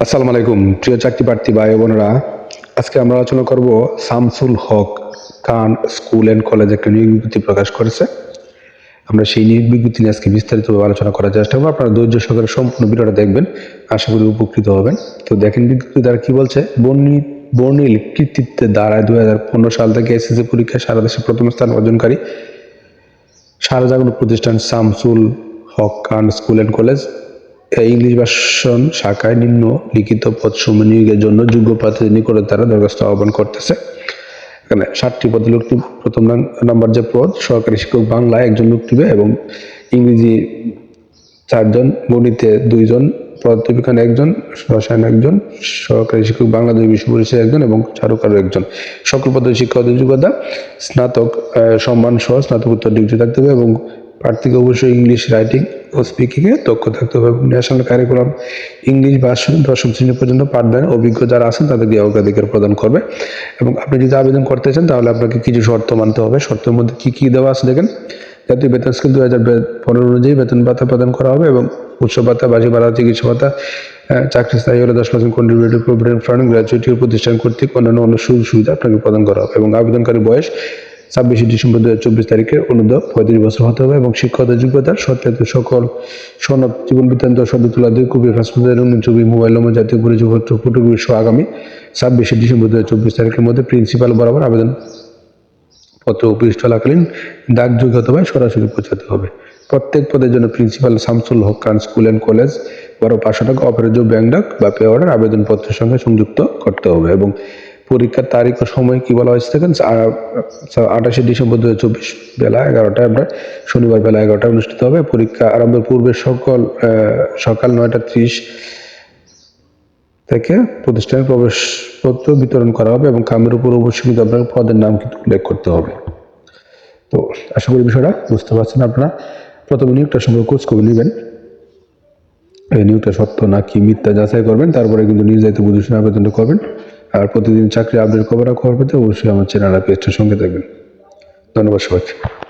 আসসালামু আলাইকুম, প্রিয় চাকরি প্রার্থী ভাই বোনেরা। আজকে আমরা আলোচনা করব Shamsul Haque Khan school and college একটা নিয়োগ বিজ্ঞপ্তি প্রকাশ করেছে। আমরা সেই নিয়োগ বিজ্ঞপ্তি নিয়ে আজকে বিস্তারিতভাবে আলোচনা করার চেষ্টা করব। আপনারা ধৈর্য সহকারে সম্পূর্ণ ভিডিওটা দেখবেন। আশা করি উপকৃত হবেন। তো দেখেন বিজ্ঞপ্তি দ্বারা কি বলছে? বর্ণিত বর্ণিল কৃতিত্বের দ্বারায় দুই হাজার পনেরো সাল থেকে এসএসসি পরীক্ষায় সারা দেশে প্রথম স্থান অর্জনকারী সারা জাগরণ প্রতিষ্ঠান Shamsul Haque Khan school and college English ভাষণ শাখায় নিম্ন লিখিত পদ নিয়োগের জন্য যোগ্য প্রার্থীদের নিকটে তারা দরখাস্ত আহ্বান করতেছে। এখানে ষাটটি পদে লোক প্রথম নাম- নাম্বার যে পদ, সহকারী শিক্ষক বাংলায় একজন লোক এবং ইংরেজি চারজন, গণিতে দুইজন, পদার্থবিজ্ঞান একজন, রসায়ন একজন, সহকারী শিক্ষক বাংলা দুই, বিশ্ব পরিচয় একজন এবং চারুকারু একজন। সকল পদের শিক্ষকদের যোগ্যতা, স্নাতক সম্মান সহ স্নাতকোত্তর ডিগ্রি থাকতে হবে এবং প্রার্থীকে অবশ্যই ইংলিশ রাইটিং ও স্পিকিংয়ে দক্ষ থাকতে হবে। ন্যাশনাল কারিকুলাম ইংলিশ ভাষণ দশম শ্রেণি পর্যন্ত পাঠদানে অভিজ্ঞ যারা আছেন তাদেরকে অগ্রাধিকার প্রদান করবে। এবং আপনি যদি আবেদন করতে চান, তাহলে আপনাকে কিছু শর্ত মানতে হবে। শর্তের মধ্যে কি কি দেওয়া আছে দেখেন। জাতীয় বেতন স্কেল দু হাজার পনেরো অনুযায়ী বেতন ভাতা প্রদান করা হবে এবং উৎসব ভাতা বাসী ভাড়া চিকিৎসা ভাতা চাকরি স্থায়ী হলে দশ পার্সেন্ট কন্ট্রিবিউটিভ প্রভিডেন্ট ফান্ড প্রতিষ্ঠান কর্তৃক অন্যান্য অন্য সুযোগ সুবিধা আপনাকে প্রদান করা হবে। এবং আবেদনকারী বয়স ছাব্বিশে ডিসেম্বর দু হাজার চব্বিশ তারিখে অনুদ্ধ পঁয়ত্রিশ বছর হতে হবে এবং শিক্ষকতার যোগ্যতার সত্যায়িত সকল সনদ, জীবন বৃত্তান্ত, সদ্য তোলা দুই কপি, পাসপোর্টের রঙিন ছবি, মোবাইল নম্বর, জাতীয় পরিচয়পত্র ফটোকপি সহ আগামী ছাব্বিশে ডিসেম্বর দু চব্বিশ তারিখের মধ্যে প্রিন্সিপাল বরাবর আবেদন পত্র অফিস চলাকালীন ডাকযোগে অথবা সরাসরি পৌঁছাতে হবে। প্রত্যেক পদের জন্য principal Shamsul Haque Khan school and college বারো পাঁচশো টাকা অপারেটিভ ব্যাংক ডাক বা পে অর্ডার আবেদনপত্রের সঙ্গে সংযুক্ত করতে হবে এবং পরীক্ষার তারিখ ও সময় কি বলা হয়েছে দেখেন? আঠাশে ডিসেম্বর দু চব্বিশ বেলা এগারোটায় আমরা শনিবার বেলা এগারোটায় অনুষ্ঠিত হবে পরীক্ষা আরম্ভের পূর্বে সকল সকাল নয়টা ত্রিশ থেকে প্রতিষ্ঠানের প্রবেশপত্র বিতরণ করা হবে এবং কামের উপর অবশ্যই আপনার পদের নাম কিন্তু উল্লেখ করতে হবে। তো আশা করি বিষয়টা বুঝতে পারছেন আপনারা। প্রথমে নিয়োগটার সঙ্গে খোঁজ করে নেবেন। নিয়োগটা সত্য না কি মিথ্যা যাচাই করবেন, তারপরে কিন্তু নির্যাতিত প্রদর্শন আবেদনটা করবেন। আর প্রতিদিন চাকরি আপডেট খবর খবর পেতে অবশ্যই আমার চ্যানেল আর পেজটার সঙ্গে থাকবেন। ধন্যবাদ সবাইকে।